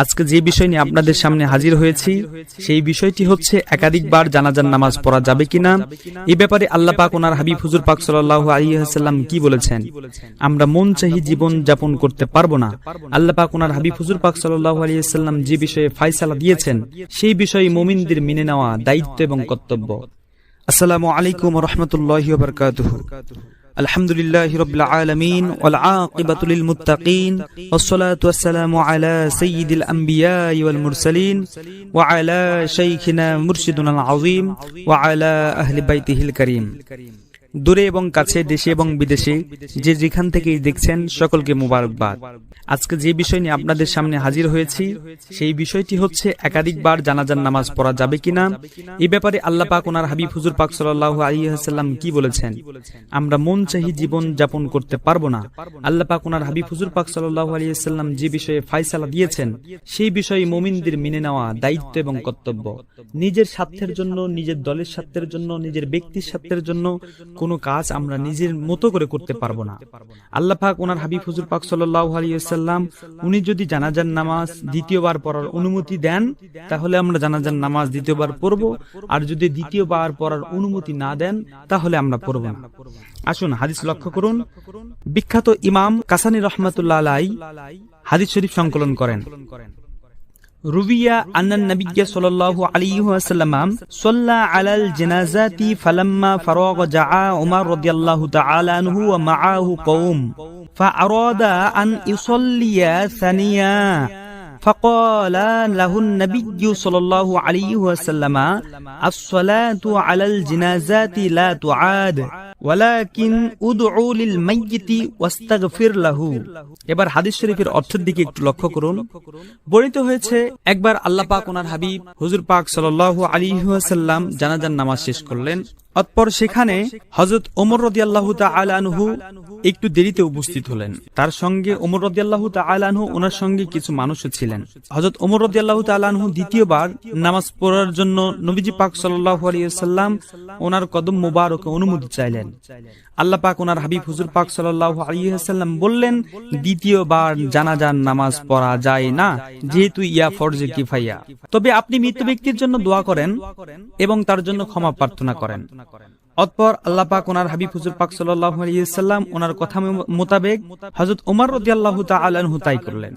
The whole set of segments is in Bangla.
আজকে যে বিষয় নিয়ে আপনাদের সামনে হাজির হয়েছি, সেই বিষয়টি হচ্ছে একাধিকবার জানাজার নামাজ পড়া যাবে কিনা। এই ব্যাপারে আল্লাহ পাক ওনার হাবিব হুজুর পাক সাল্লাহ আলিয়াল্লাম কি বলেছেন? আমরা মন চাহি জীবন যাপন করতে পারব না। আল্লাহ পাক ওনার হাবিব হুজুর পাক সাল্লাহ আলিয়াল্লাম যে বিষয়ে ফাইসালা দিয়েছেন, সেই বিষয়ে মোমিনদের মেনে নেওয়া দায়িত্ব এবং কর্তব্য। আসসালামু আলাইকুম রহমতুল্লাহ বরকাতুহ। الحمد لله رب العالمين والعاقبة للمتقين والصلاة والسلام على سيد الأنبياء والمرسلين وعلى شيخنا مرشدنا العظيم وعلى أهل بيته الكريم. দূরে এবং কাছে, দেশে এবং বিদেশে, যে যেখান থেকেই দেখছেন সকলকে মুবারকবাদ। আজকে যে বিষয় নিয়ে আপনাদের সামনে হাজির হয়েছি, সেই বিষয়টি হচ্ছে একাধিকবার জানাজার নামাজ পড়া যাবে কিনা। এই ব্যাপারে আল্লাহ পাক ওনার হাবিব হুজুর পাক সাল্লাহ আলিয়াল্লাম কি বলেছেন? আমরা মন চাহি জীবন যাপন করতে পারব না। আল্লাহ পাক ওনার হাবিব হুজুর পাক সাল্লাহ আলিয়াল্লাম যে বিষয়ে ফাইসালা দিয়েছেন, সেই বিষয়ে মোমিনদের মেনে নেওয়া দায়িত্ব এবং কর্তব্য। নিজের স্বার্থের জন্য, নিজের দলের স্বার্থের জন্য, নিজের ব্যক্তির স্বার্থের জন্য কোনো কাজ আমরা নিজের মতো করে করতে পারব না। আল্লাহ পাক ওনার হাবিব হুজুর পাক সাল্লাহ আলিয়াল্লাম উনি যদি জানাজার নামাজ দ্বিতীয়বার পড়ার অনুমতি দেন, তাহলে আমরা জানাজার নামাজ দ্বিতীয়বার পড়ব, আর যদি দ্বিতীয়বার পড়ার অনুমতি না দেন, তাহলে আমরা পড়ব না। আসুন হাদিস লক্ষ্য করুন। বিখ্যাত ইমাম কাসানি রহমাতুল্লাহ আলাই হাদিস শরীফ সংকলন করেন। روي أن النبي صلى الله عليه وسلم صلى على الجنازة فلما فراغ جاء عمر رضي الله تعالى عنه ومعه قوم فأراد أن يصلي ثانية فقال له النبي صلى الله عليه وسلم الصلاة على الجنازات لا تعاد ওয়ালাকিন উদউ লিল মাইয়িতি ওয়াস্তাগফির লাহু। এবার হাদিস শরীফের অর্থের দিকে একটু লক্ষ্য করুন। বর্ণিত হয়েছে, একবার আল্লাহ পাক ওনার হাবিব, হুজুর পাক সাল্লাল্লাহু আলাইহি ওয়াসাল্লাম জানাজার নামাজ শেষ করলেন। অতঃপর সেখানে হযরত ওমর রাদিয়াল্লাহু আনহু একটু দেরিতে উপস্থিত হলেন। তার সঙ্গে ওমর রাদিয়াল্লাহু আনহু ওনার সঙ্গে কিছু মানুষও ছিলেন। হযরত ওমর রাদিয়াল্লাহু আনহু দ্বিতীয়বার নামাজ পড়ার জন্য নবীজি পাক সাল্লাল্লাহু আলাইহি ওনার কদম মোবারকে অনুমতি চাইলেন। আল্লাহ পাক ওনার হাবিব হুজুর পাক সাল্লাল্লাহু আলাইহি বললেন, দ্বিতীয়বার জানাজার নামাজ পড়া যায় না, যেহেতু ইয়া ফরজে কিফাইয়া। তবে আপনি মৃত ব্যক্তির জন্য দোয়া করেন এবং তার জন্য ক্ষমা প্রার্থনা করেন। অতপর আল্লাহ পাক ওনার হাবিব হুজুর পাক সাল্লাল্লাহু আলাইহি ওয়াসাল্লাম ওনার কথা মোতাবেক হযরত ওমর রাদিয়াল্লাহু তাআলা আনহু তাই করলেন।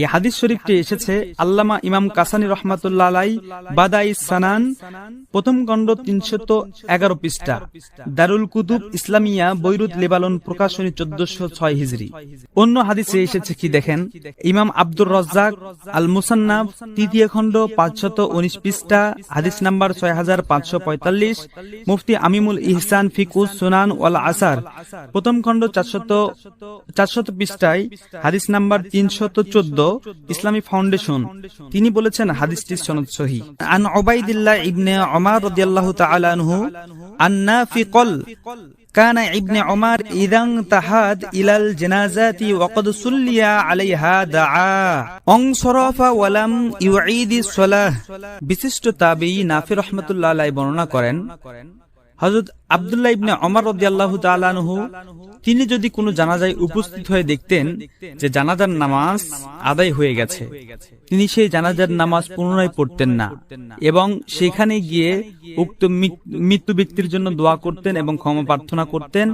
এই হাদিস শরীফটি এসেছে আল্লামা ইমাম কাসানি রহমাতুল্লাহ আলাই বাদাই সানান, প্রথম খণ্ড তিনশত এগারো পৃষ্ঠা। দারুল কুতুব ইসলামিয়া, বৈরুত লেবালন প্রকাশনী চোদ্দশো ছয় হিজড়ি অন্য হাদিসে এসেছে কি দেখেন? ইমাম আব্দুর রজ্জাক আল মুসান্নাফ তৃতীয় খণ্ড পাঁচশত উনিশ পৃষ্ঠা, হাদিস নাম্বার ছয় হাজার পাঁচশো পঁয়তাল্লিশ, মুফতি আমিমুল ইহসান ফিকুস সুনান ওয়াল আসার, প্রথম খণ্ড চারশত চারশত পৃষ্ঠায়, হাদিস নাম্বার তিনশত চোদ্দ ইসলামী ফাউন্ডেশন তিনি বলেছেন হাদিসটি সনদ সহি আন ওবাইদিল্লাহ ইবনে ওমর রাদিয়াল্লাহু তাআলা আনহু আন্নাফি কল كان ابن عمر إذا انتهت إلى الجنازة وقد صلي عليها دعا انصرف ولم يعيد الصلاة বিশিষ্ট তাবেঈ নাফি রহমাতুল্লাহ আলাইহি বর্ণনা করেন হযরত আব্দুল্লাহ ইবনে অমর রাদিয়াল্লাহু তাআলা আনহু, তিনি যদি কোনো জানাজায় উপস্থিত হয়ে দেখতেন যে জানাজার নামাজ আদায় হয়ে গেছে, তিনি সেই জানাজার নামাজ পুনরায় পড়তেন না এবং সেখানে গিয়ে উক্ত মৃত্যু ব্যক্তির জন্য দোয়া করতেন এবং ক্ষমা প্রার্থনা করতেন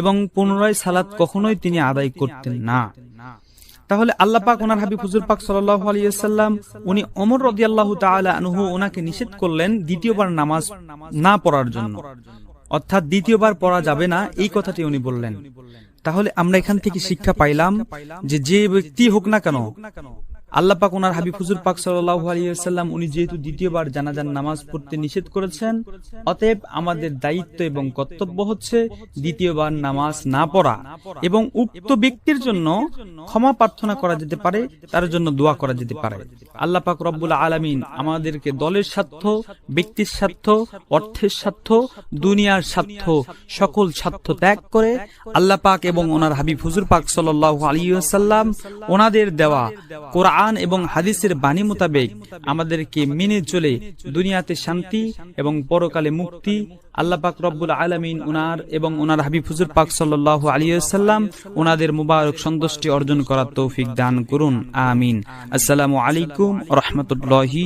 এবং পুনরায় সালাত কখনোই তিনি আদায় করতেন না। তাহলে আল্লাহ পাক ওনার হাবিব হুজুর পাক ওয়াসাল্লাম, উনি ওমর রাদিয়াল্লাহু তাআলা আনহু ওনাকে নিষেধ করলেন দ্বিতীয়বার নামাজ না পড়ার জন্য। অর্থাৎ দ্বিতীয়বার পড়া যাবে না, এই কথাটি উনি বললেন। তাহলে আমরা এখান থেকে শিক্ষা পাইলাম যে যে ব্যক্তি হোক না কেন আল্লাহ পাক ওনার হাবিব হুজুর পাক সাল্লাল্লাহু আলাইহি ওয়াসাল্লাম উনি যেহেতু দ্বিতীয়বার জানাজার নামাজ পড়তে নিষেধ করেছেন অতএব আমাদের দায়িত্ব এবং কর্তব্য হচ্ছে দ্বিতীয়বার নামাজ না পড়া এবং উক্ত ব্যক্তির জন্য ক্ষমা প্রার্থনা করা যেতে পারে তার জন্য দোয়া করা যেতে পারে। আল্লাহ পাক রব্বুল আলামিন আমাদেরকে দলের স্বার্থ ব্যক্তির স্বার্থ অর্থের স্বার্থ দুনিয়ার স্বার্থ সকল স্বার্থ ত্যাগ করে আল্লাহ পাক এবং ওনার হাবিব হুজুর পাক সাল্লাল্লাহু আলাইহি ওয়াসাল্লাম ওনাদের দেওয়া কোরআন কোরআন এবং হাদিসের বাণী মোতাবেক আমাদেরকে মেনে চলে দুনিয়াতে শান্তি এবং পরকালে মুক্তি। আল্লাহ পাক রব্বুল আলমিন উনার এবং ওনার হাবিব হুজুর পাক সাল্লাহ আলিয়াল্লাম ওনাদের মুবারক সন্তুষ্টি অর্জন করার তৌফিক দান করুন, আমিন। আসসালামু আলাইকুম রহমতুল্লাহি